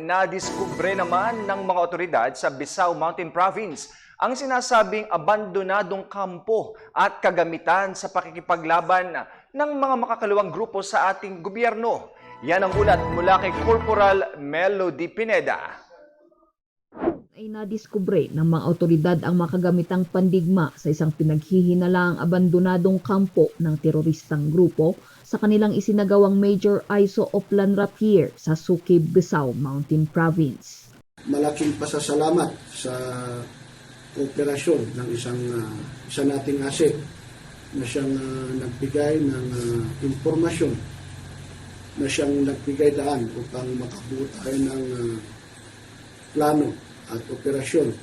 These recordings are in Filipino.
nadiskubre naman ng mga otoridad sa Bisao Mountain Province ang sinasabing abandonadong kampo at kagamitan sa pakikipaglaban ng mga makakaluwang grupo sa ating gobyerno. Yan ang ulat mula kay Corporal Melody Pineda. Ay nadiskubre ng mga otoridad ang makagamitang pandigma sa isang pinaghihinalaang abandonadong kampo ng teroristang grupo sa kanilang isinagawang Major ISO Oplan Rapier sa Sukib, Bisao Mountain Province. malaking pasasalamat sa kooperasyon ng isang uh, isa nating asset na siyang ah, nagbigay ng ah, impormasyon na siyang nagbigay daan upang makabuo tayo ng ah, plano at operasyon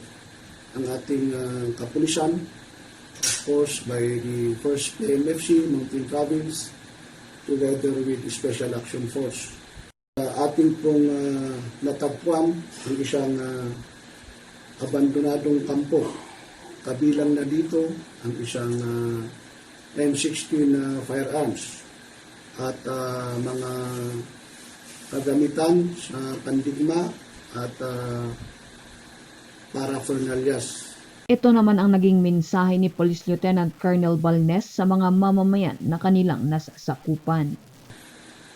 ang ating ah, kapulisan of course by the first PMFC Mountain Province together with Special Action Force Uh, ating pong uh, natagpuan ang isang uh, abandonadong kampo. Kabilang na dito ang isang uh, M16 na firearms at uh, mga kagamitan sa pandigma at uh, paraphernalias Ito naman ang naging mensahe ni Police Lieutenant Colonel Balnes sa mga mamamayan na kanilang nasasakupan.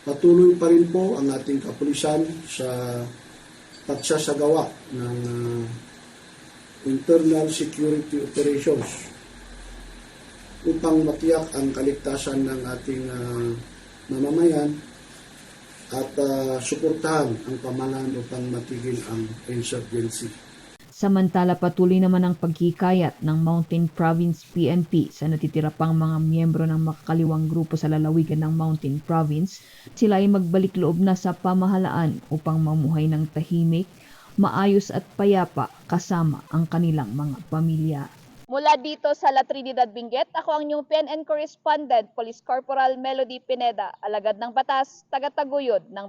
Patuloy pa rin po ang ating kapulisan sa pagsasagawa ng uh, internal security operations upang matiyak ang kaligtasan ng ating uh, mamamayan at uh, suportahan ang pamalan upang matigil ang insurgency. Samantala patuloy naman ang paghikayat ng Mountain Province PNP sa natitira pang mga miyembro ng makakaliwang grupo sa lalawigan ng Mountain Province. Sila ay magbalik loob na sa pamahalaan upang mamuhay ng tahimik, maayos at payapa kasama ang kanilang mga pamilya. Mula dito sa La Trinidad Benguet, ako ang inyong PNN correspondent, Police Corporal Melody Pineda, alagad ng batas, tagataguyod ng